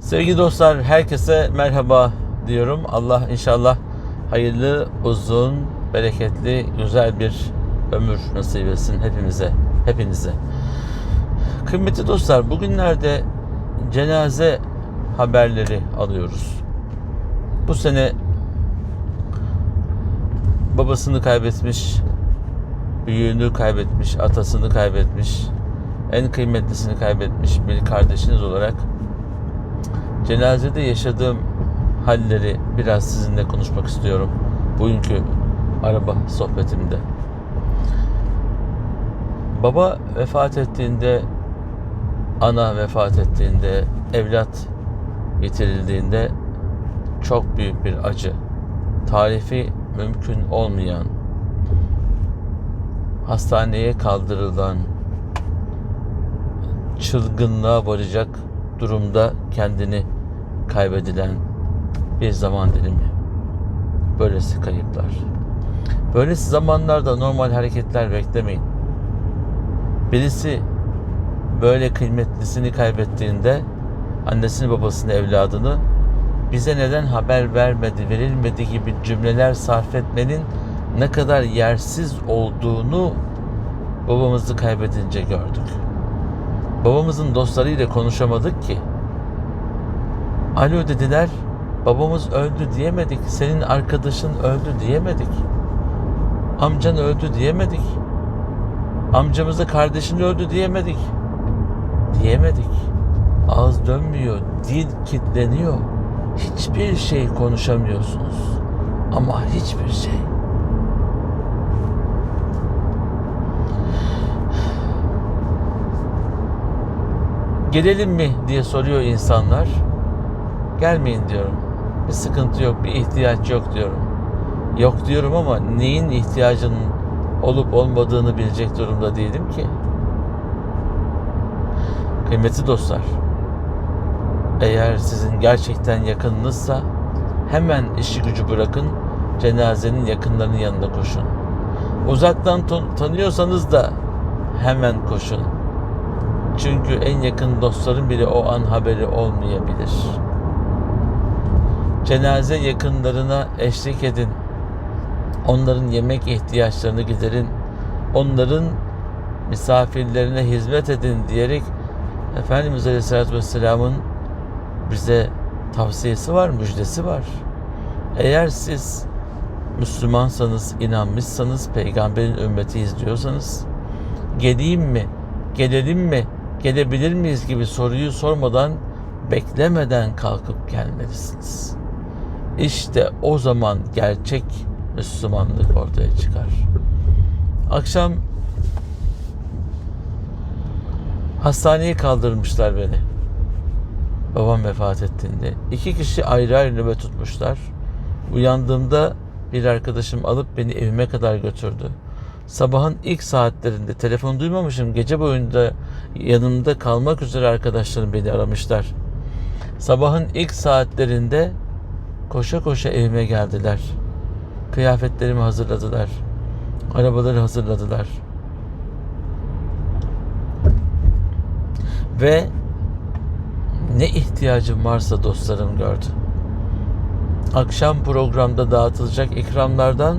Sevgili dostlar, herkese merhaba diyorum. Allah inşallah hayırlı, uzun, bereketli, güzel bir ömür nasip etsin hepimize, hepinize. Kıymetli dostlar, bugünlerde cenaze haberleri alıyoruz. Bu sene babasını kaybetmiş, büyüğünü kaybetmiş, atasını kaybetmiş, en kıymetlisini kaybetmiş bir kardeşiniz olarak cenazede yaşadığım halleri biraz sizinle konuşmak istiyorum. Bugünkü araba sohbetimde. Baba vefat ettiğinde, ana vefat ettiğinde, evlat yitirildiğinde çok büyük bir acı, tarifi mümkün olmayan, hastaneye kaldırılan, çılgınlığa varacak durumda kendini kaybedilen bir zaman dilimi. Böylesi kayıplar. Böylesi zamanlarda normal hareketler beklemeyin. Birisi böyle kıymetlisini kaybettiğinde annesini babasını evladını bize neden haber vermedi, verilmedi gibi cümleler sarf etmenin ne kadar yersiz olduğunu babamızı kaybedince gördük. Babamızın dostlarıyla konuşamadık ki. Alo dediler. Babamız öldü diyemedik. Senin arkadaşın öldü diyemedik. Amcan öldü diyemedik. Amcamıza kardeşin öldü diyemedik. Diyemedik. Ağız dönmüyor, dil kilitleniyor. Hiçbir şey konuşamıyorsunuz. Ama hiçbir şey. Gelelim mi diye soruyor insanlar. Gelmeyin diyorum. Bir sıkıntı yok, bir ihtiyaç yok diyorum. Yok diyorum ama neyin ihtiyacının olup olmadığını bilecek durumda değilim ki. Kıymetli dostlar, eğer sizin gerçekten yakınınızsa hemen işi gücü bırakın, cenazenin yakınlarının yanına koşun. Uzaktan tanıyorsanız da hemen koşun. Çünkü en yakın dostların bile o an haberi olmayabilir. Cenaze yakınlarına eşlik edin. Onların yemek ihtiyaçlarını giderin. Onların misafirlerine hizmet edin diyerek Efendimiz Aleyhisselatü Vesselam'ın bize tavsiyesi var, müjdesi var. Eğer siz Müslümansanız, inanmışsanız, peygamberin ümmetiyiz diyorsanız geleyim mi, gelelim mi, gelebilir miyiz gibi soruyu sormadan beklemeden kalkıp gelmelisiniz. İşte o zaman gerçek Müslümanlık ortaya çıkar. Akşam hastaneye kaldırmışlar beni. Babam vefat ettiğinde. iki kişi ayrı ayrı nöbet tutmuşlar. Uyandığımda bir arkadaşım alıp beni evime kadar götürdü. Sabahın ilk saatlerinde telefon duymamışım. Gece boyunca yanımda kalmak üzere arkadaşlarım beni aramışlar. Sabahın ilk saatlerinde koşa koşa evime geldiler. Kıyafetlerimi hazırladılar. Arabaları hazırladılar. Ve ne ihtiyacım varsa dostlarım gördü. Akşam programda dağıtılacak ikramlardan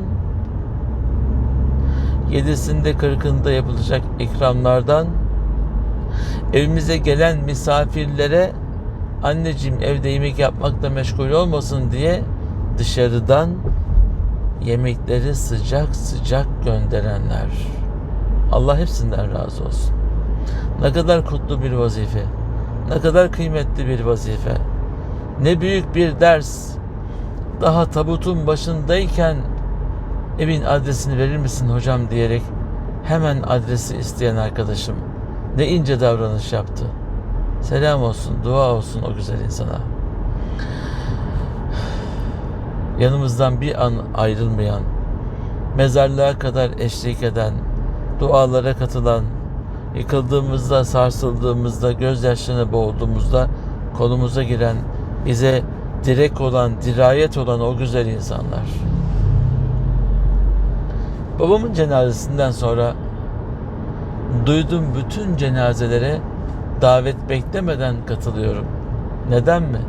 yedisinde kırkında yapılacak ikramlardan evimize gelen misafirlere anneciğim evde yemek yapmakla meşgul olmasın diye dışarıdan yemekleri sıcak sıcak gönderenler. Allah hepsinden razı olsun. Ne kadar kutlu bir vazife. Ne kadar kıymetli bir vazife. Ne büyük bir ders. Daha tabutun başındayken evin adresini verir misin hocam diyerek hemen adresi isteyen arkadaşım ne ince davranış yaptı. Selam olsun, dua olsun o güzel insana. Yanımızdan bir an ayrılmayan, mezarlığa kadar eşlik eden, dualara katılan, yıkıldığımızda, sarsıldığımızda, gözyaşlarına boğulduğumuzda kolumuza giren, bize direk olan, dirayet olan o güzel insanlar. Babamın cenazesinden sonra duydum bütün cenazelere davet beklemeden katılıyorum. Neden mi?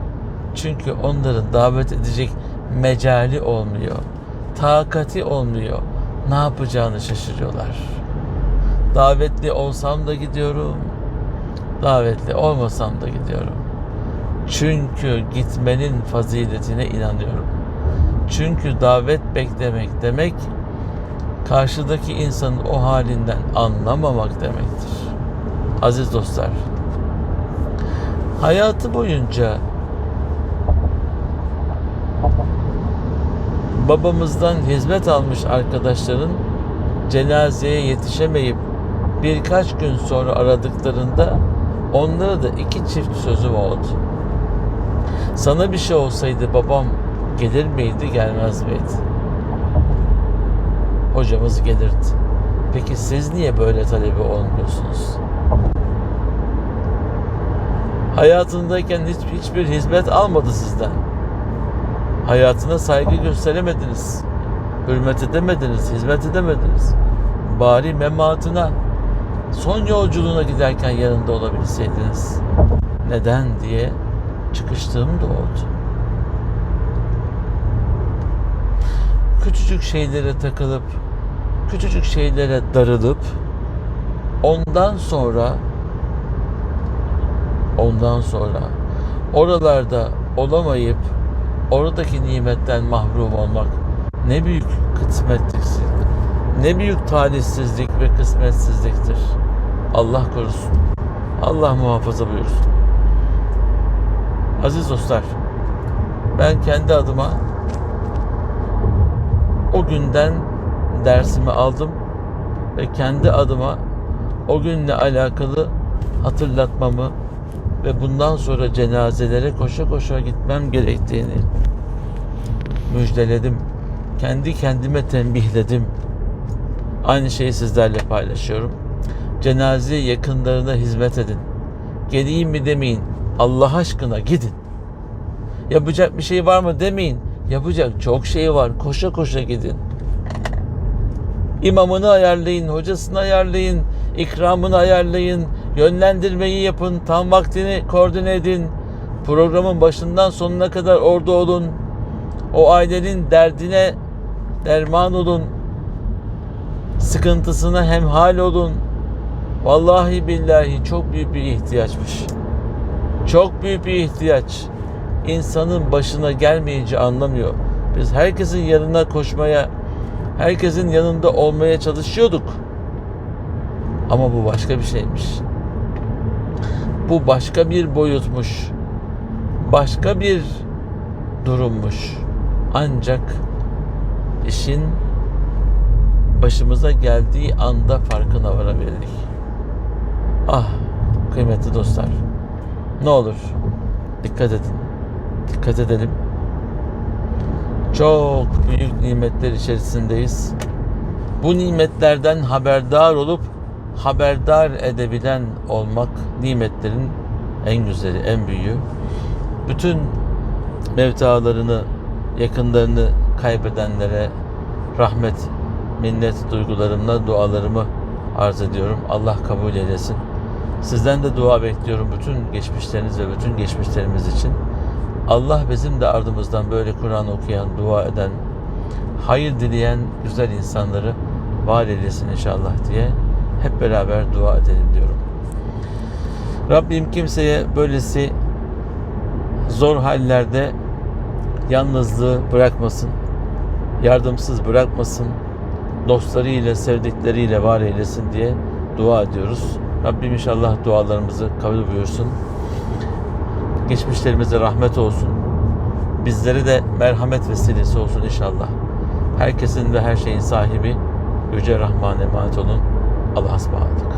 Çünkü onların davet edecek mecali olmuyor. Takati olmuyor. Ne yapacağını şaşırıyorlar. Davetli olsam da gidiyorum. Davetli olmasam da gidiyorum. Çünkü gitmenin faziletine inanıyorum. Çünkü davet beklemek demek karşıdaki insanın o halinden anlamamak demektir. Aziz dostlar, hayatı boyunca babamızdan hizmet almış arkadaşların cenazeye yetişemeyip birkaç gün sonra aradıklarında onlara da iki çift sözüm oldu. Sana bir şey olsaydı babam gelir miydi gelmez miydi? Hocamız gelirdi. Peki siz niye böyle talebi olmuyorsunuz? Hayatındayken hiç, hiçbir hizmet almadı sizden. Hayatına saygı gösteremediniz. Hürmet edemediniz, hizmet edemediniz. Bari mematına, son yolculuğuna giderken yanında olabilseydiniz. Neden diye çıkıştığım da oldu. Küçücük şeylere takılıp, küçücük şeylere darılıp, ondan sonra ondan sonra oralarda olamayıp oradaki nimetten mahrum olmak ne büyük kısmetliktir. Ne büyük talihsizlik ve kısmetsizliktir. Allah korusun. Allah muhafaza buyursun. Aziz dostlar, ben kendi adıma o günden dersimi aldım ve kendi adıma o günle alakalı hatırlatmamı ve bundan sonra cenazelere koşa koşa gitmem gerektiğini müjdeledim. Kendi kendime tembihledim. Aynı şeyi sizlerle paylaşıyorum. Cenaze yakınlarına hizmet edin. Geleyim mi demeyin. Allah aşkına gidin. Yapacak bir şey var mı demeyin. Yapacak çok şey var. Koşa koşa gidin. İmamını ayarlayın, hocasını ayarlayın, ikramını ayarlayın, yönlendirmeyi yapın, tam vaktini koordine edin. Programın başından sonuna kadar orada olun. O ailenin derdine derman olun. Sıkıntısına hemhal olun. Vallahi billahi çok büyük bir ihtiyaçmış. Çok büyük bir ihtiyaç. İnsanın başına gelmeyince anlamıyor. Biz herkesin yanına koşmaya, herkesin yanında olmaya çalışıyorduk. Ama bu başka bir şeymiş. Bu başka bir boyutmuş. Başka bir durummuş. Ancak işin başımıza geldiği anda farkına varabildik. Ah kıymetli dostlar. Ne olur dikkat edin. Dikkat edelim. Çok büyük nimetler içerisindeyiz. Bu nimetlerden haberdar olup haberdar edebilen olmak nimetlerin en güzeli, en büyüğü. Bütün mevtalarını, yakınlarını kaybedenlere rahmet, minnet duygularımla dualarımı arz ediyorum. Allah kabul eylesin. Sizden de dua bekliyorum bütün geçmişleriniz ve bütün geçmişlerimiz için. Allah bizim de ardımızdan böyle Kur'an okuyan, dua eden, hayır dileyen güzel insanları var eylesin inşallah diye hep beraber dua edelim diyorum. Rabbim kimseye böylesi zor hallerde yalnızlığı bırakmasın, yardımsız bırakmasın, dostlarıyla, sevdikleriyle var eylesin diye dua ediyoruz. Rabbim inşallah dualarımızı kabul buyursun. Geçmişlerimize rahmet olsun. Bizlere de merhamet vesilesi olsun inşallah. Herkesin ve her şeyin sahibi Yüce Rahman emanet olun. Allah'a ısmarladık.